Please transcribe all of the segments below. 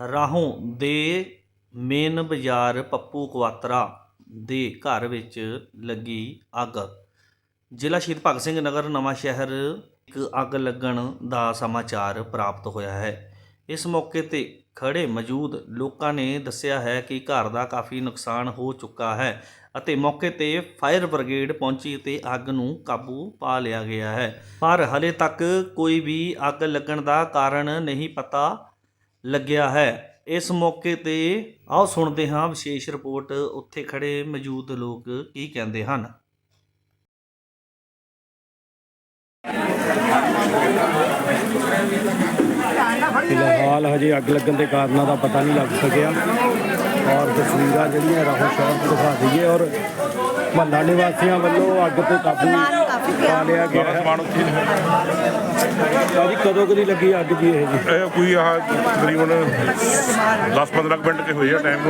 ਰਾਹੋਂ ਦੇ ਮੇਨ ਬਾਜ਼ਾਰ ਪੱਪੂ ਕੁਆਤਰਾ ਦੇ ਘਰ ਵਿੱਚ ਲੱਗੀ ਅੱਗ। ਜ਼ਿਲ੍ਹਾ ਸ਼ਹੀਦ ਭਗਤ ਸਿੰਘ ਨਗਰ ਨਵਾਂ ਸ਼ਹਿਰ ਇੱਕ ਅੱਗ ਲੱਗਣ ਦਾ ਸਮਾਚਾਰ ਪ੍ਰਾਪਤ ਹੋਇਆ ਹੈ। ਇਸ ਮੌਕੇ ਤੇ ਖੜੇ ਮੌਜੂਦ ਲੋਕਾਂ ਨੇ ਦੱਸਿਆ ਹੈ ਕਿ ਘਰ ਦਾ ਕਾਫੀ ਨੁਕਸਾਨ ਹੋ ਚੁੱਕਾ ਹੈ ਅਤੇ ਮੌਕੇ ਤੇ ਫਾਇਰ ਬ੍ਰਿਗੇਡ ਪਹੁੰਚੀ ਤੇ ਅੱਗ ਨੂੰ ਕਾਬੂ ਪਾ ਲਿਆ ਗਿਆ ਹੈ। ਪਰ ਹਲੇ ਤੱਕ ਕੋਈ ਵੀ ਅੱਗ ਲੱਗਣ ਦਾ ਕਾਰਨ ਨਹੀਂ ਪਤਾ ਲੱਗਿਆ ਹੈ। ਇਸ ਮੌਕੇ ਤੇ ਆਓ ਸੁਣਦੇ ਹਾਂ ਵਿਸ਼ੇਸ਼ ਰਿਪੋਰਟ। ਉੱਥੇ ਖੜੇ ਮੌਜੂਦ ਲੋਕ ਕੀ ਕਹਿੰਦੇ ਹਨ? ਫਿਲਹਾਲ ਹਜੇ ਅੱਗ ਲੱਗਣ ਦੇ ਕਾਰਨਾਂ ਦਾ ਪਤਾ ਨਹੀਂ ਲੱਗ ਸਕਿਆ। ਔਰ ਤਸਵੀਰਾਂ ਜਿਹੜੀਆਂ ਰਾਹੋਂ ਸ਼ਹਿਰ ਤੋਂ ਦਿਖਾ ਦਈਏ। ਔਰ ਮਹੱਲਾ ਨਿਵਾਸੀਆਂ ਵੱਲੋਂ ਅੱਗ ਤੇ ਕਾਬੂ ਪਾ ਲਿਆ ਗਿਆ ਸਾਰਾ ਹੈ ਸਮਾਨ ਉੱਥੇ ਹੀ ਹੈ। ਭਾਜੀ ਕਦੋਂ ਕਦੀ ਲੱਗੀ ਅੱਗ ਜੀ ਇਹ ਜੀ ਇਹ ਕੋਈ ਆਹ ਤਕਰੀਬਨ 10-15 ਮਿੰਟ ਕੇ ਹੋਏ ਆ ਟਾਈਮ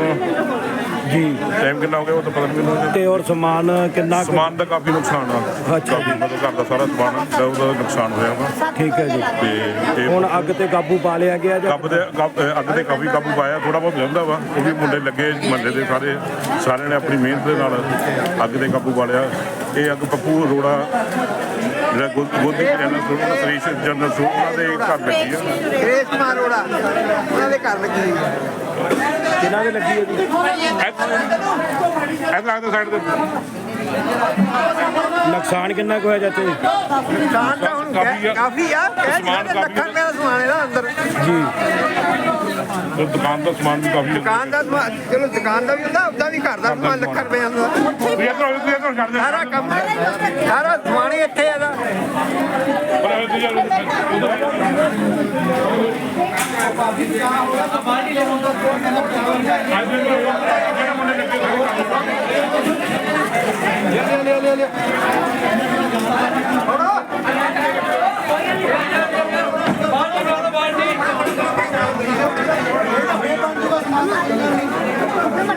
ਜੀ। ਟਾਈਮ ਕਿੰਨਾ ਹੋ ਗਿਆ? ਉਹ ਤਾਂ ਪਤਾ ਨਹੀਂ ਮੈਨੂੰ ਤੇ ਔਰ ਸਮਾਨ ਕਿੰਨਾ ਕੁ- ਸਮਾਨ ਦਾ ਕਾਫੀ ਨੁਕਸਾਨ ਆ। ਅੱਛਾ। ਜੀ। ਕਾਫੀ ਮਤਲਬ ਘਰ ਦਾ ਸਾਰਾ ਸਮਾਨ ਦਾ ਉਹਦਾ ਨੁਕਸਾਨ ਹੋਇਆ ਵਾ। ਠੀਕ ਹੈ ਜੀ। ਤੇ ਇਹ ਹੁਣ ਅੱਗ ਤੇ ਕਾਬੂ ਪਾ ਲਿਆ ਗਿਆ ਜਾਂ ਕੱਬ ਦੇ ਕੱਬ- ਅਹ ਅੱਗ ਦੇ ਕਾਫੀ ਕਾਬੂ ਪਾਇਆ ਥੋੜਾ ਬਹੁਤ ਰਹਿੰਦਾ ਵਾ। ਉਹ ਵੀ ਮੁੰਡੇ ਲੱਗੇ ਮਹੱਲੇ ਦੇ ਸਾਰੇ। ਸਾਰਿਆਂ ਨੇ ਆਪਣੀ ਮਿਹਨਤ ਦੇ ਨਾਲ ਅੱਗ ਦੇ ਕਾਬੂ ਪਾ ਲਿਆ। ਇਹ ਅੱਗ ਪੱਪੂ ਅਰੋੜਾ ਜਿਹੜਾ ਗੋ- ਗੋਦੀ ਸਟੋਰ ਦਾ ਸਰੀਸ਼ ਜਨਰਲ ਉਹਨਾਂ ਦੇ ਘਰ ਲੱਗੀ ਆ। ਗ੍ਰੇਸ ਕੁਮਾਰ ਅਰੋੜਾ ਉਹਨਾਂ ਦੇ ਘਰ ਲੱਗੀ ਹੋਈ ਹੈ ਕਿਹਨਾਂ ਦੇ ਲੱਗੀ ਹੈ ਜੀ। ਐਂ ਲੱਗਦਾ ਸਾਈਡ ਤੇ। ਨੁਕਸਾਨ ਕਿੰਨਾ ਕੁ ਹੋਇਆ ਚਾਚਾ ਜੀ? ਦੁਕਾਨ ਤਾਂ ਹੁਣ ਕਾਫੀ ਆ। ਆ ਕਾਫੀ ਆ। ਕਹਿ ਸਮਾਨ ਸਕਦੇ ਕਾਫੀ ਲੱਖਾਂ ਰੁਪਏ ਦਾ ਸਮਾਨ ਇਹਦਾ ਅੰਦਰ। ਜੀ। ਤੇ ਦੁਕਾਨ ਦਾ ਸਮਾਨ ਵੀ ਕਾਫੀ ਦੁਕਾਨ ਦਾ ਸਮਾਨ ਚਲੋ ਦੁਕਾਨ ਦਾ ਵੀ ਹੁੰਦਾ ਉਦਾਂ ਵੀ ਘਰ ਦਾ ਸਮਾਨ ਲੱਖਾਂ ਰੁਪਏ ਦਾ। ਤੁਸੀਂ ਇੱਧਰ ਆਓ, ਤੁਸੀਂ ਇੱਧਰ ਛੱਡ ਦੇ ਸਾਰਾ ਕੰਮ ਸਾਰਾ ਸਮਾਨ ਹੀ ਇੱਥੇ ਇਹਦਾ। ਪਰ ਇਹ ਤੁਸੀਂ ஆ